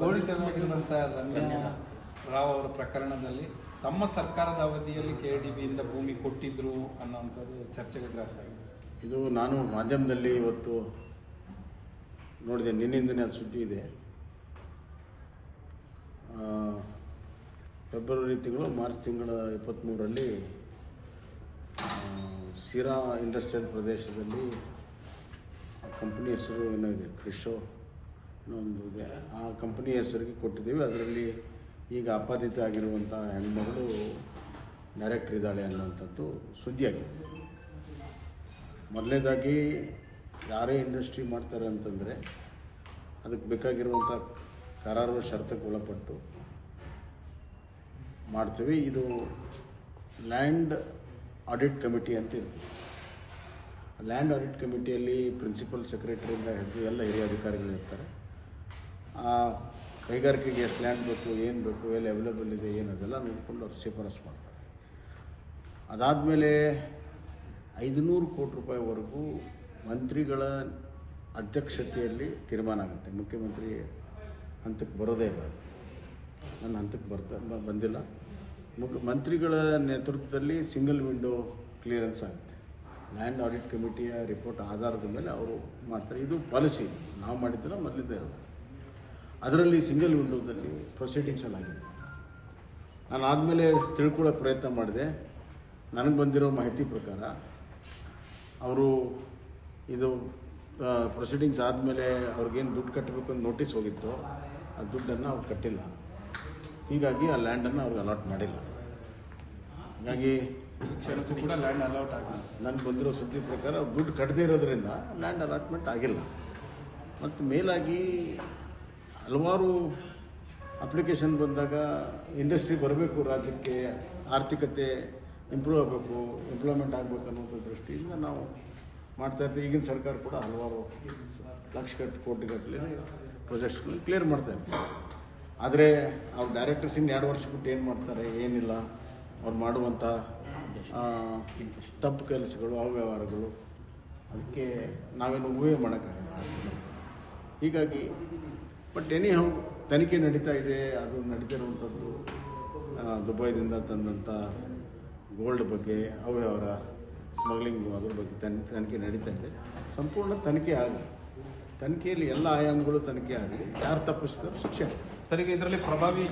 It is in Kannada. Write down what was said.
ಗೋಳಿತನವಾಗಿರುವಂಥ ಧನ್ಯ ರಾವ್ ಅವರ ಪ್ರಕರಣದಲ್ಲಿ ತಮ್ಮ ಸರ್ಕಾರದ ಅವಧಿಯಲ್ಲಿ ಕೆ ಡಿ ಬಿಯಿಂದ ಭೂಮಿ ಕೊಟ್ಟಿದ್ರು ಅನ್ನೋಂಥದ್ದು ಚರ್ಚೆಗೆ ಗ್ರಾಸ ಆಗಿದೆ. ಇದು ನಾನು ಮಾಧ್ಯಮದಲ್ಲಿ ಇವತ್ತು ನೋಡಿದೆ. ನಿನ್ನಿಂದನೇ ಅದು ಸುದ್ದಿ ಇದೆ. ಫೆಬ್ರವರಿ ತಿಂಗಳು ಮಾರ್ಚ್ ತಿಂಗಳ ಇಪ್ಪತ್ತ್ಮೂರರಲ್ಲಿ ಸಿರಾ ಇಂಡಸ್ಟ್ರಿಯಲ್ ಪ್ರದೇಶದಲ್ಲಿ ಕಂಪ್ನಿ ಹೆಸರು ಏನೋ ಇದೆ. ಕ್ರಿಶೋ ಇದೆ. ಆ ಕಂಪ್ನಿ ಹೆಸರಿಗೆ ಕೊಟ್ಟಿದ್ದೀವಿ. ಅದರಲ್ಲಿ ಈಗ ಅಪಾದಿತ ಆಗಿರುವಂಥ ಹೆಣ್ಮಗಳು ಡೈರೆಕ್ಟ್ರ್ ಇದ್ದಾಳೆ ಅನ್ನುವಂಥದ್ದು ಸುದ್ದಿಯಾಗಿದೆ. ಮೊದಲನೇದಾಗಿ ಯಾರೇ ಇಂಡಸ್ಟ್ರಿ ಮಾಡ್ತಾರೆ ಅಂತಂದರೆ ಅದಕ್ಕೆ ಬೇಕಾಗಿರುವಂಥ ಕರಾರು ಷರತ್ತಕ್ಕೆ ಒಳಪಟ್ಟು ಮಾಡ್ತೀವಿ. ಇದು ಲ್ಯಾಂಡ್ ಆಡಿಟ್ ಕಮಿಟಿ ಅಂತ ಇರ್ತದೆ. ಲ್ಯಾಂಡ್ ಆಡಿಟ್ ಕಮಿಟಿಯಲ್ಲಿ ಪ್ರಿನ್ಸಿಪಲ್ ಸೆಕ್ರೆಟರಿಯಿಂದ ಹಿಡಿದು ಎಲ್ಲ ಹಿರಿಯ ಅಧಿಕಾರಿಗಳು ಇರ್ತಾರೆ. ಆ ಕೈಗಾರಿಕೆಗೆ ಎಷ್ಟು ಲ್ಯಾಂಡ್ ಬೇಕು, ಏನು ಬೇಕು, ಎಲ್ಲಿ ಅವೈಲೇಬಲ್ ಇದೆ, ಏನು ಅದೆಲ್ಲ ನೋಡಿಕೊಂಡು ಅವ್ರು ಶಿಫಾರಸು ಮಾಡ್ತಾರೆ. ಅದಾದಮೇಲೆ ಐದುನೂರು ಕೋಟಿ ರೂಪಾಯಿವರೆಗೂ ಮಂತ್ರಿಗಳ ಅಧ್ಯಕ್ಷತೆಯಲ್ಲಿ ತೀರ್ಮಾನ ಆಗುತ್ತೆ. ಮುಖ್ಯಮಂತ್ರಿ ಹಂತಕ್ಕೆ ಬರೋದೇ ಇಲ್ಲ. ನನ್ನ ಹಂತಕ್ಕೆ ಬರ್ತಾ ಬಂದಿಲ್ಲ. ಮುಖ ಮಂತ್ರಿಗಳ ನೇತೃತ್ವದಲ್ಲಿ ಸಿಂಗಲ್ ವಿಂಡೋ ಕ್ಲಿಯರೆನ್ಸ್ ಆಗುತ್ತೆ. ಲ್ಯಾಂಡ್ ಆಡಿಟ್ ಕಮಿಟಿಯ ರಿಪೋರ್ಟ್ ಆಧಾರದ ಮೇಲೆ ಅವರು ಮಾಡ್ತಾರೆ. ಇದು ಪಾಲಿಸಿ ನಾವು ಮಾಡಿದ್ದಲ್ಲ ಮೊದಲಿದ್ದೇ ಅದರಲ್ಲಿ ಸಿಂಗಲ್ ವಿಂಡೋದಲ್ಲಿ ಪ್ರೊಸೀಡಿಂಗ್ಸ್ ಎಲ್ಲ ಆಗಿದೆ. ನಾನು ಆದಮೇಲೆ ತಿಳ್ಕೊಳ್ಳೋಕೆ ಪ್ರಯತ್ನ ಮಾಡಿದೆ. ನನಗೆ ಬಂದಿರೋ ಮಾಹಿತಿ ಪ್ರಕಾರ ಅವರು ಇದು ಪ್ರೊಸೀಡಿಂಗ್ಸ್ ಆದಮೇಲೆ ಅವ್ರಿಗೇನು ದುಡ್ಡು ಕಟ್ಟಬೇಕು ಅಂತ ನೋಟಿಸ್ ಹೋಗಿತ್ತು, ಆ ದುಡ್ಡನ್ನು ಅವ್ರು ಕಟ್ಟಿಲ್ಲ. ಹೀಗಾಗಿ ಆ ಲ್ಯಾಂಡನ್ನು ಅವ್ರಿಗೆ ಅಲಾಟ್ ಮಾಡಿಲ್ಲ. ಹಾಗಾಗಿ ಕೂಡ ಲ್ಯಾಂಡ್ ಅಲೌಟ್ ಆಗಿಲ್ಲ ನನಗೆ ಬಂದಿರೋ ಸುದ್ದಿ ಪ್ರಕಾರ ದುಡ್ಡು ಕಟ್ಟದೇ ಇರೋದ್ರಿಂದ ಲ್ಯಾಂಡ್ ಅಲಾಟ್ಮೆಂಟ್ ಆಗಿಲ್ಲ. ಮತ್ತು ಮೇಲಾಗಿ ಹಲವಾರು ಅಪ್ಲಿಕೇಶನ್ ಬಂದಾಗ ಇಂಡಸ್ಟ್ರಿ ಬರಬೇಕು, ರಾಜ್ಯಕ್ಕೆ ಆರ್ಥಿಕತೆ ಇಂಪ್ರೂವ್ ಆಗಬೇಕು ಎಂಪ್ಲಾಯ್ಮೆಂಟ್ ಆಗಬೇಕು ಅನ್ನೋದ್ರ ದೃಷ್ಟಿಯಿಂದ ನಾವು ಮಾಡ್ತಾ ಇರ್ತೀವಿ. ಈಗಿನ ಸರ್ಕಾರ ಕೂಡ ಹಲವಾರು ಲಕ್ಷ ಕಟ್ಟು ಕೋಟಿಗಟ್ಟಲೆ ಪ್ರೊಜೆಕ್ಟ್ಸ್ಗಳು ಕ್ಲಿಯರ್ ಮಾಡ್ತಾ ಇರ್ತೀವಿ. ಆದರೆ ಅವ್ರ ಡೈರೆಕ್ಟರ್ಸ್ ಇನ್ನು ಎರಡು ವರ್ಷ ಬಿಟ್ಟು ಏನು ಮಾಡ್ತಾರೆ, ಏನಿಲ್ಲ. ಅವ್ರು ಮಾಡುವಂಥ ತಪ್ಪು ಕೆಲಸಗಳು, ಅವ್ಯವಹಾರಗಳು, ಅದಕ್ಕೆ ನಾವೇನು ಊಹೆ ಮಾಡೋಕ್ಕಾಗಲ್ಲ. ಹೀಗಾಗಿ ಬಟ್ ಎನಿ ಹೌ ತನಿಖೆ ನಡೀತಾ ಇದೆ, ಅದು ನಡೀತಿರುವಂಥದ್ದು ದುಬೈದಿಂದ ತಂದಂಥ ಗೋಲ್ಡ್ ಬಗ್ಗೆ, ಅವ್ಯವಹಾರ ಸ್ಮಗ್ಲಿಂಗ್ ಅದ್ರ ಬಗ್ಗೆ ತನಿ, ತನಿಖೆ ನಡೀತಾ ಇದೆ. ಸಂಪೂರ್ಣ ತನಿಖೆ ಆಗಲಿ ತನಿಖೆಯಲ್ಲಿ ಎಲ್ಲ ಆಯಾಮಗಳು ತನಿಖೆ ಆಗಲಿ ಯಾರು ತಪ್ಪಿಸಿದ್ರು ಶಿಕ್ಷೆ ಸರಿಗೆ ಇದರಲ್ಲಿ ಪ್ರಭಾವಿ